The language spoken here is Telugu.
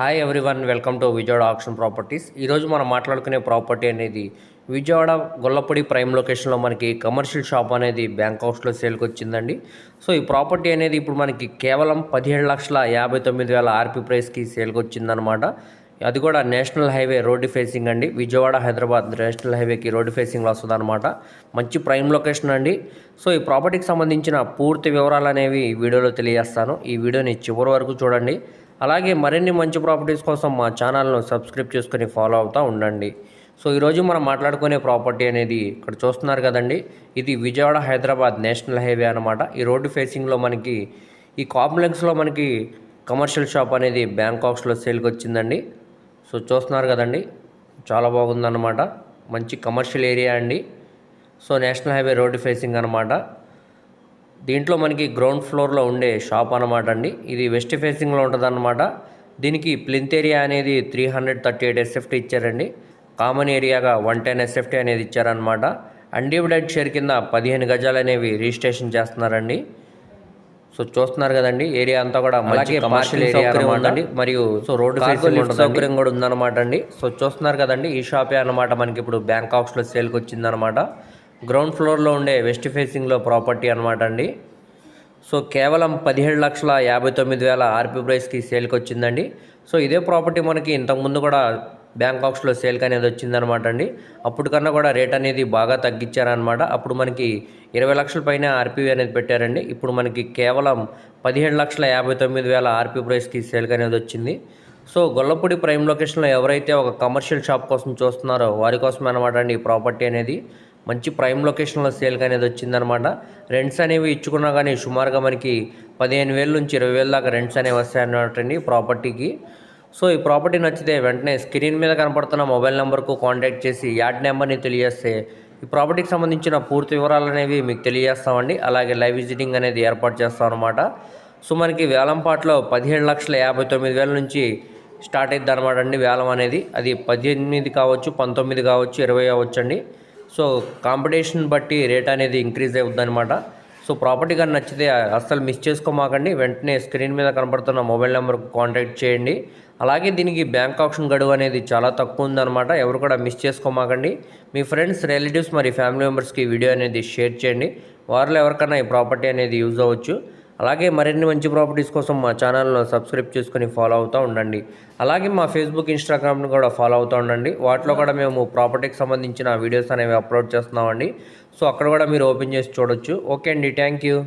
Hi everyone welcome to Vijayawada auction properties ఈరోజు మనం మాట్లాడుకునే ప్రాపర్టీ అనేది విజయవాడ గొల్లపూడి ప్రైమ్ లొకేషన్లో మనకి కమర్షియల్ షాప్ అనేది బ్యాంక్ హౌస్లో సేల్కి వచ్చిందండి. సో ఈ ప్రాపర్టీ అనేది ఇప్పుడు మనకి కేవలం పదిహేడు లక్షల యాభై తొమ్మిది వేల ఆర్పీ ప్రైస్కి సేల్కి వచ్చిందనమాట అది కూడా నేషనల్ హైవే రోడ్డు ఫేసింగ్ అండి. విజయవాడ హైదరాబాద్ నేషనల్ హైవేకి రోడ్డు ఫేసింగ్లో వస్తుంది అనమాట మంచి ప్రైమ్ లొకేషన్ అండి. సో ఈ ప్రాపర్టీకి సంబంధించిన పూర్తి వివరాలు అనేవి ఈ వీడియోలో తెలియజేస్తాను. ఈ వీడియోని చివరి వరకు చూడండి. అలాగే మరిన్ని మంచి ప్రాపర్టీస్ కోసం మా ఛానల్ను సబ్స్క్రైబ్ చేసుకుని ఫాలో అవుతూ ఉండండి. సో ఈరోజు మనం మాట్లాడుకునే ప్రాపర్టీ అనేది ఇక్కడ చూస్తున్నారు కదండి. ఇది విజయవాడ హైదరాబాద్ నేషనల్ హైవే అనమాట ఈ రోడ్డు ఫేసింగ్లో మనకి ఈ కాంప్లెక్స్లో మనకి కమర్షియల్ షాప్ అనేది బ్యాంకాక్స్లో సేల్కి వచ్చిందండి. సో చూస్తున్నారు కదండి. చాలా బాగుందన్నమాట. మంచి కమర్షియల్ ఏరియా అండి. So national highway road facing అనమాట దీంట్లో మనకి గ్రౌండ్ ఫ్లోర్లో ఉండే షాప్ అనమాట అండి. ఇది వెస్ట్ ఫేసింగ్లో ఉంటుంది అనమాట దీనికి ప్లింత్ ఏరియా అనేది three hundred thirty eight SFT ఇచ్చారండి. కామన్ ఏరియాగా వన్ టెన్ ఎస్ఎఫ్టీ అనేది ఇచ్చారనమాట అన్డివిడెడ్ షేర్ కింద పదిహేను గజాలు అనేవి రిజిస్ట్రేషన్ చేస్తున్నారండి. సో చూస్తున్నారు కదండి ఏరియా అంతా కూడా అలాగే కమర్షియల్ ఏరియా ఉందండి. మరియు సో రోడ్డు సౌకర్యం కూడా ఉందన్నమాట అండి. సో చూస్తున్నారు కదండి ఈ షాపే అన్నమాట మనకి ఇప్పుడు బ్యాంకాక్స్లో సేల్కి వచ్చిందనమాట గ్రౌండ్ ఫ్లోర్లో ఉండే వెస్ట్ ఫేసింగ్లో ప్రాపర్టీ అనమాట అండి. సో కేవలం పదిహేడు లక్షల యాభై తొమ్మిది వేల ఆర్పీ ప్రైస్కి సేల్కి వచ్చిందండి. సో ఇదే ప్రాపర్టీ మనకి ఇంతకుముందు కూడా బ్యాంకాక్స్లో సేల్కి అనేది వచ్చిందనమాట అండి. అప్పుడు కన్నా కూడా రేట్ అనేది బాగా తగ్గించారనమాట అప్పుడు మనకి ఇరవై లక్షల పైన ఆర్పీవీ అనేది పెట్టారండి. ఇప్పుడు మనకి కేవలం పదిహేడు లక్షల యాభై తొమ్మిది వేల ఆర్పీ ప్రైస్కి సేల్కి అనేది వచ్చింది. సో గొల్లపూడి ప్రైమ్ లొకేషన్లో ఎవరైతే ఒక కమర్షియల్ షాప్ కోసం చూస్తున్నారో వారి కోసమే అనమాట అండి ఈ ప్రాపర్టీ అనేది. మంచి ప్రైమ్ లొకేషన్లో సేల్ అనేది వచ్చిందనమాట. రెంట్స్ అనేవి ఇచ్చుకున్నా కానీ సుమారుగా మనకి పదిహేను వేల నుంచి ఇరవై వేల దాకా రెంట్స్ అనేవి వస్తాయన్నమాట ప్రాపర్టీకి. సో ఈ ప్రాపర్టీ నచ్చితే వెంటనే స్క్రీన్ మీద కనపడుతున్న మొబైల్ నెంబర్కు కాంటాక్ట్ చేసి యాడ్ నెంబర్ని తెలియజేస్తే ఈ ప్రాపర్టీకి సంబంధించిన పూర్తి వివరాలు అనేవి మీకు తెలియజేస్తామండి. అలాగే లైవ్ విజిటింగ్ అనేది ఏర్పాటు చేస్తాం అనమాట సో మనకి వేలంపాట్లో పదిహేడు లక్షల యాభై తొమ్మిది వేల నుంచి స్టార్ట్ అవుతుంది అనమాట అండి వేలం అనేది. అది పద్దెనిమిది కావచ్చు పంతొమ్మిది కావచ్చు ఇరవై అవ్వచ్చు అండి సో కాంపిటీషన్ బట్టి రేట్ అనేది ఇంక్రీజ్ అవుతుందన్నమాట. సో ప్రాపర్టీ కానీ నచ్చితే అస్సలు మిస్ చేసుకోమాకండి. వెంటనే స్క్రీన్ మీద కనబడుతున్న మొబైల్ నెంబర్కి కాంటాక్ట్ చేయండి. అలాగే దీనికి బ్యాంక్ ఆప్షన్ గడువు అనేది చాలా తక్కువ ఉందన్నమాట. ఎవరు కూడా మిస్ చేసుకోమాకండి. మీ ఫ్రెండ్స్ రిలేటివ్స్ మరి ఫ్యామిలీ మెంబర్స్కి వీడియో అనేది షేర్ చేయండి. వారిలో ఎవరికైనా ఈ ప్రాపర్టీ అనేది యూజ్ అవ్వచ్చు. అలాగే మరిన్ని మంచి ప్రాపర్టీస్ కోసం మా ఛానల్ను సబ్స్క్రైబ్ చేసుకొని ఫాలో అవుతూ ఉండండి. అలాగే మా ఫేస్బుక్ ఇన్స్టాగ్రామ్ని కూడా ఫాలో అవుతూ ఉండండి. వాటిలో కూడా మేము ప్రాపర్టీకి సంబంధించిన వీడియోస్ అనేవి అప్లోడ్ చేస్తున్నామండి. సో అక్కడ కూడా మీరు ఓపెన్ చేసి చూడొచ్చు. ఓకే అండి. Thank you.